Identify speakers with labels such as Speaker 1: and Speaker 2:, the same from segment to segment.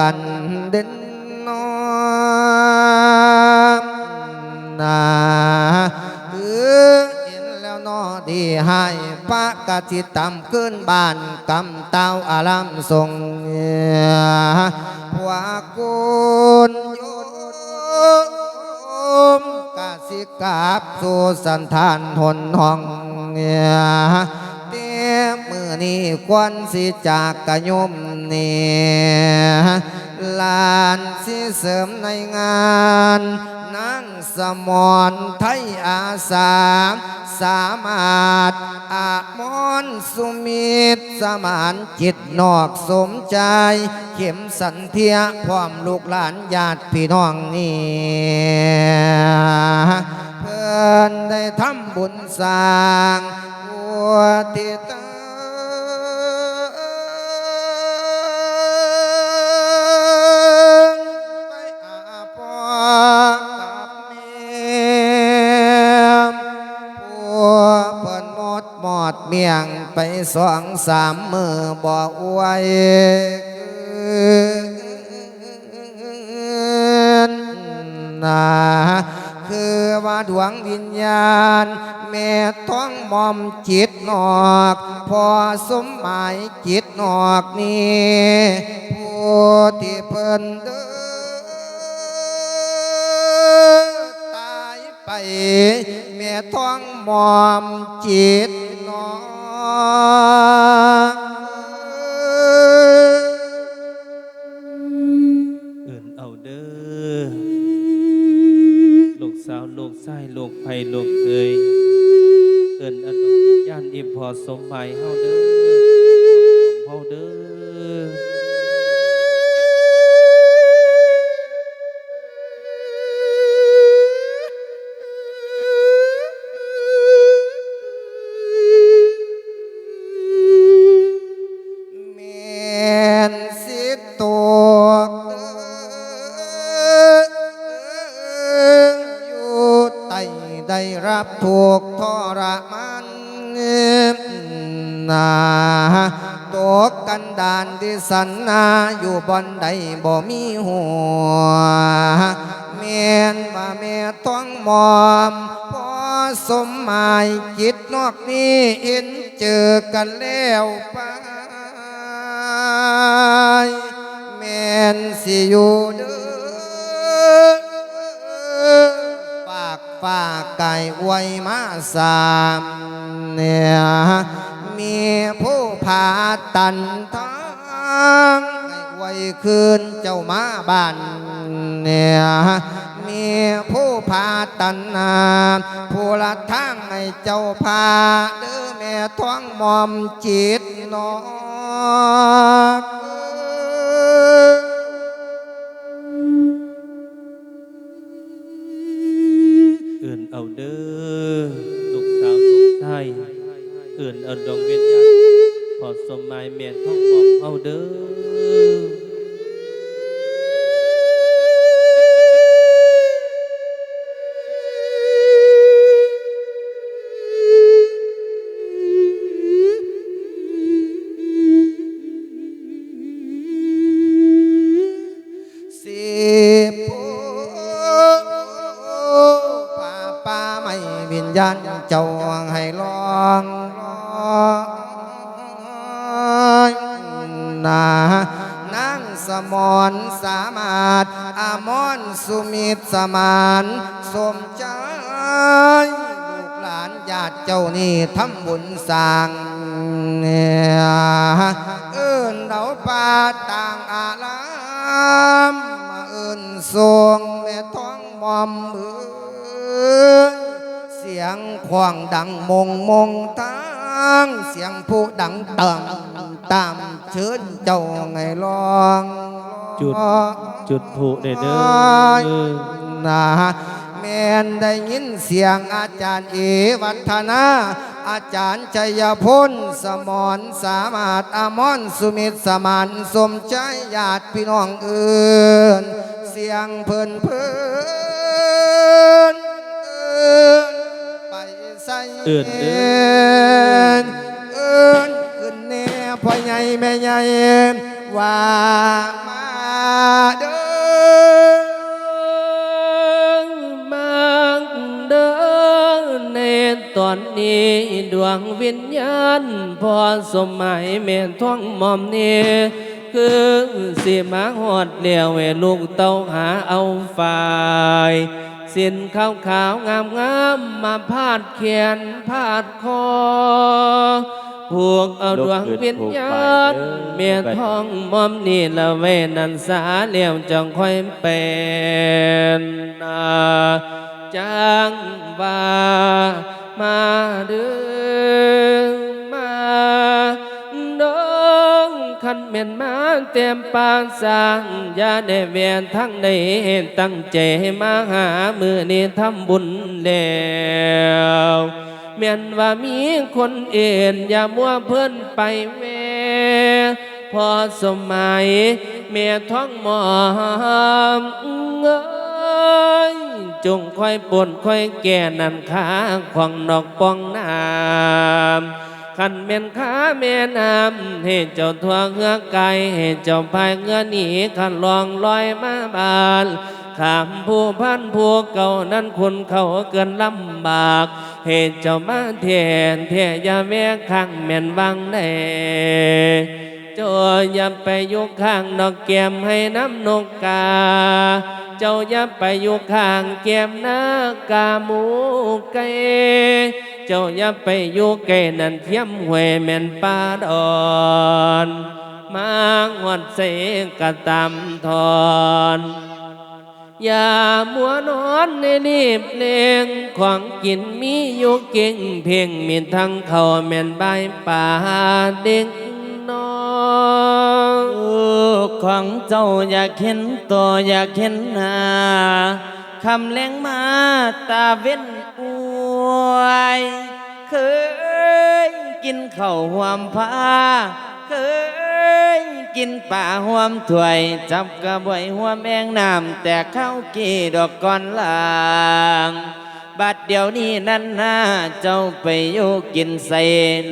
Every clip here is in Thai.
Speaker 1: กันเด่นนอนนาเออเห็นแล้วนอดีให้พระกะจิตตำขึ้นบ้านกำเต้าอารามทรงหัวกุนโยมกะสิกราบสู่สันทานทนห้องเตี้ยมือนี้ควันสิจากกะยมเนี่ย ลานสิเสริมในงานนางสมอนไทยอาสาสามารถอามอนสุมิตรสมานจิตนอกสมใจ เข็มสันเทียพร้อมลูกหลานญาติพี่น้องนี่เพื่อนได้ทำบุญสร้างบัวติ สองสามมือบ่อวยนะคือว่าดวงวิญญาณ แม่ท้องมอมจิตนอก พอสมหมายจิตนอกนี่ผู้ที่เพิ่นเดินตายไป แม่ท้องมอมจิตนอน
Speaker 2: เอินเอาเด้อลูกสาวลูกชายลูกไผ่ลูกเคยเอินอนดวงวิญาณอิมพอสมหมายเฮา
Speaker 1: สันนาอยู่บอนใดบ่มีหัวแม่นว่าแม่ต้องมอมพอสมหมายจิตนอกนี้เห็นเจอกันแล้วไปแม่นสิอยู่เด้อปากฟ้าไก่ไว้มาสามเนี่ยมีผู้พาตันทา งให้ไว้คืนเจ้ามาบ้านเนี่ยมีผู้พาตันนาผู้ละทางให้เจ้าพาเด้อแม่ท้องมอมจิตนอก
Speaker 2: เอินเอาเด้อลูกสาวลูกชายเอินเอาดวงเวิญญา พอสมหมายแม่ท้องมองเฮาเด้อ
Speaker 1: สิปูป่าป่าไม่วิญญาณเจ้าให้ลอง นานังสมอนสามารถอามอนสุมิตสมานสมใจลูกหลานญาติเจ้านี่ทำบุญสร้าง จุ
Speaker 2: ดผูเด้อเด้อ
Speaker 1: นะแม่นได้ยินเสียงอาจารย์เอวัฒนา อาจารย์ชัยพลสมรสามารถอมอนสุมิตรสมานสมใจญาติพี่น้องเอื่น เสียงเพิ่นเพิ่นไปใส่
Speaker 2: เอิ้นเด้อ
Speaker 1: เอิ้นขึ้นแน่พ่อใหญ่แม่ใหญ่ว่ามา
Speaker 2: อ นนี้ดวงวิญญาณพอสมัยเมนท่องมอมนี่คือสิมาหอดเลี้ยวเวลูกเต้าหาเอาฝ่ายสินขาวขาวงามงามมาพาดเขียนพาดคอผูกเอาดวงวิญญาณเมียท้องมอมนี่ละเวนันสาเลี้ยวจังค่อยเป็นนาจังว่า มาเดือมาดงขันเมียนมาเต็มปากสร้างอย่าได้เวียนทั้งใดตั้งใจมาหามือนี้ทำบุญแล้วเมียนว่ามีคนเอ็นอย่ามัวเพื่อนไปเวพอสมัยเมียท้องหมอมเอ้ย จงค่อยปนค่อยแก่นันขาขวางนอกปองน้ำขันเมนขาเมียน้ำให้เจ้าทั่วเงือไก่ให้เจ้าพายเงือหนีขันลองลอยมาบานขามผู้พันผู้เก่านั้นคุณเขาเกินลำบาก เหตุเจ้ามาเทนเทยาแม่ข้างเมียนวังแน่เจ้าอย่าไปยู่ข้างนอกแก้มให้น้ำนกกา เจ้าย่าไปอยู่ข้างแก้มนากาหมูไก่เจ้าย่าไปอยู่ไก่นั่นเทียมหวยแม่นป่าดอนมาหวดเสกะตำทอนอย่ามัวนอนในรีบเลงของกินมีอยู่เก่งเพียงมีทั้งเขาแม่นใบป่าเด็กน้อย
Speaker 3: ลูก ของเจ้าอยากเห็นตัวอยากเห็นหน้าคำแรงมาตาเว้นอวยเคยกินข้าวหวมผ้าเคยกินป่าหวมถ้วย จับกระบวยหัวแมงน้ำแต่ข้าวกี่ดอกก่อนลาง บัดเดี๋ยวนี้นั่นนาเจ้าไปอยู่กินใส่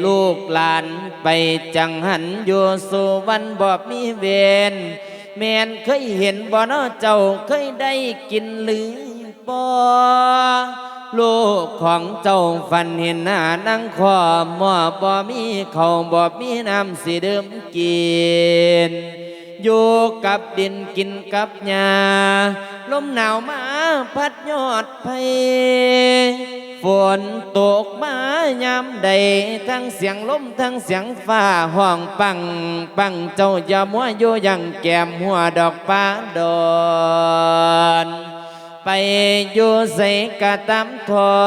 Speaker 3: ลูกหลาน ไปจังหันอยู่สู่วันบอบมีเวรแม่นเคยเห็นบ่เนาะเจ้าเคยได้กินหรือบ่ลูกของเจ้าฝันเห็นหน้านั่งคอหม้อบ่มีเขาบ่มีน้ำสิเดิมกิน อยู่กับดินกินกับหญ้าลมหนาวมาพัดยอดไผ่ฝนตกมายามใด ทั้งเสียงลมทั้งเสียงฟ้าห้องปัง ปังเจ้าอย่ามัวอยู่ยังแก้มหัวดอกป้าดอนไปอยู่ใส่กะตำทอ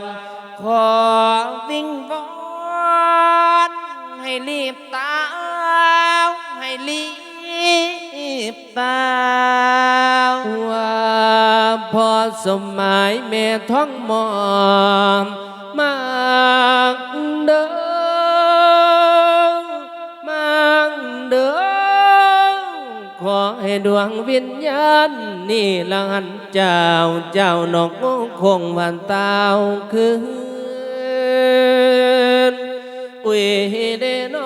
Speaker 3: นขอวิ่งวอนให้รีบตาให้รีบ ตาม
Speaker 2: ว่าพอสมัยแม่ท้องหมอมมากเด้อมากเด้อขอให้ดวงวิญญาณนี่ละหันเจ้าเจ้านกคงวันเตาคืนอุ้ยเด้น้องพ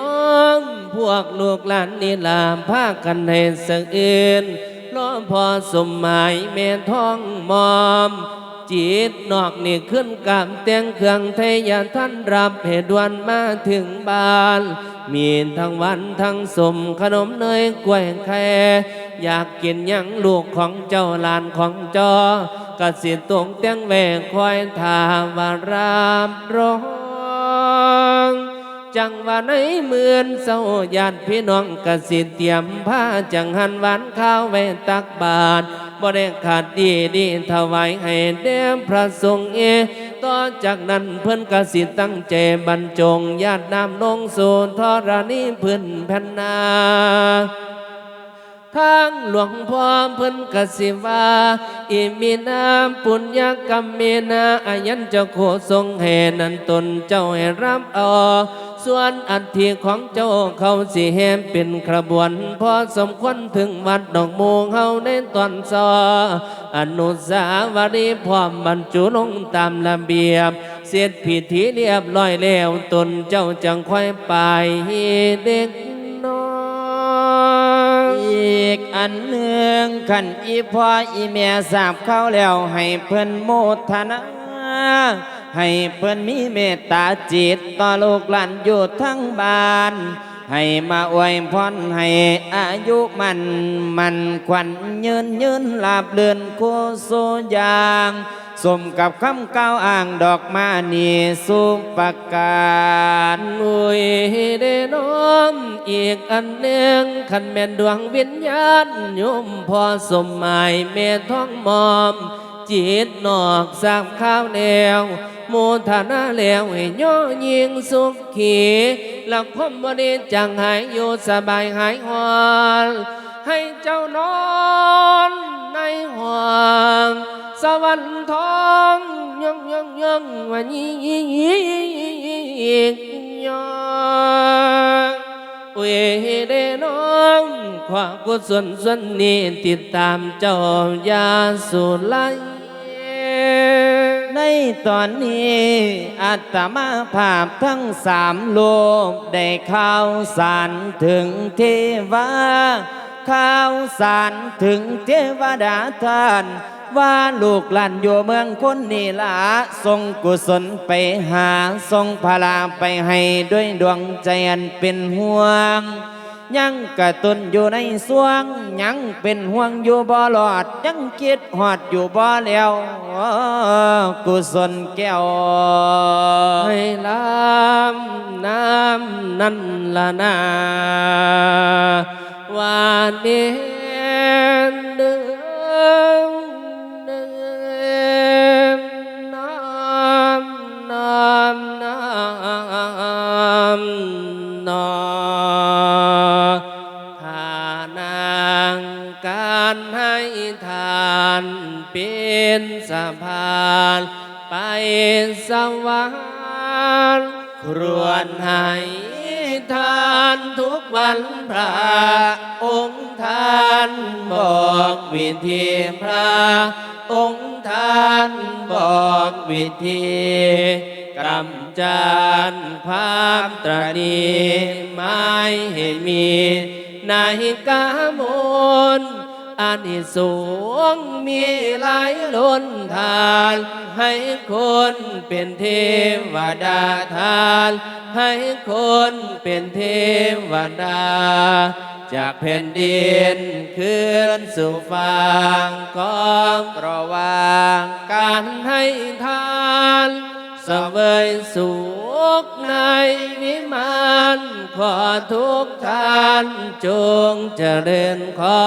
Speaker 2: วกลูกหลานนี่ลามพากันให้สักเอ็นล้อพอสมหมายแม่ท้องมอม จิตนอกนี่ขึ้นกามเตียงเครื่องไทยอย่าท่านรับเหตุวันมาถึงบ้าน มีทั้งวันทั้งสมขนมเนยกล้วยแค่อยากกินยังลูกของเจ้าหลานของจอกระสิตรงเตียงแหวกคอยทาวารามร้อง จังว่าในเมือนเศร้าญาติพี่น้องกสิเตรียมผ้าจังหันหวานข้าวไว้ตักบาตรบ่ได้ขาดดีดีถวายให้แด่พระสงฆ์เอต่อจากนั้นเพิ่นกสิตั้งใจบรรจงญาตินำลงสู่ธรณีพื้นแผ่นนา ทางหลวงพ่อเพิ่นกสิวาอิมินาปุญญกรรมเมนาอายันเจ้าโคทรงแห่นันตนเจ้าให้รับเอาส่วนอัฐิของเจ้าเขาสิแหมเป็นขบวนพอสมควรถึงวัดดอกมูงเฮาในตอนซออนุสาวรีพร้อมบรรจุลงตามระเบียบ เสร็จพิธีเรียบร้อยแล้วตนเจ้าจังค่อยไปเด็ก
Speaker 3: กอันหนึ่งขันอีพ่ออีแม่สาบเข้าแล้วให้เพื่อนโมทนาให้เพื่อนมีเมตตาจิตต่อลูกหลานอยู่ทั้งบ้าน ให้มาอวยพรให้อายุมันมันขวัญยืนยืนลาบเลือนโคโซยาง สมกับคำกล่าวอ้างดอกมานีสุประการ
Speaker 2: มุยเดน้อมอีกอันหนึ่งขันแม่นดวงวิญญาณโยมพอสมหมายเมท้องมอม จิตนอกสามข้าวแนวโมทนาแล้วให้ย่อยิงสุขขีหลักพมบริจังหายอยู่สบายหายหอนให้เจ้านอนในห้อง สวรรค์ทองยงยงยงวันนี้ยังเวเดน้องความกุศลส่วนนี้ติดตามเจ้ายาสุไล
Speaker 3: ในตอนนี้อาตมาภาพทั้งสามโลกได้ข่าวสารถึงเทวาข่าวสารถึงเทวดาท่าน ว่าลูกหลานอยู่เมืองคนนี่ละส่งกุศลไปหาส่งพลาไปให้ด้วยดวงใจอันเป็นห่วง ยังกระตุนอยู่ในสวง ยังเป็นห่วงอยู่บ่หลอด ยังคิดหอดอยู่บ่แล้วกุศลแก้ว
Speaker 2: ให้ลำน้ำนั่นละนาวันนี้ วนให้ทานทุกวันพระองค์ท่านบอกวิธีพระองค์ท่านบอกวิธีกำจัดความตรณีไม่ให้มีในกามล อานิสงส์มีหลายล้นทาน ให้คนเป็นเทวดาทาน ให้คนเป็นเทวดา จากแผ่นดินขึ้นสู่ฟางของระวางการให้ทาน สเสวยสุขในวิมานขอทุกท่านจงเจริญขอ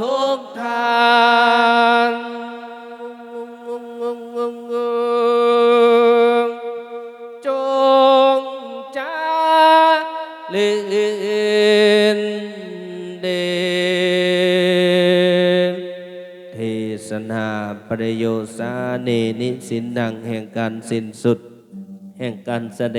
Speaker 2: ทุกท่า
Speaker 3: นาประโยชน์สาเนนิสินดังแห่งการสิ้นสุด แห่งการแสดง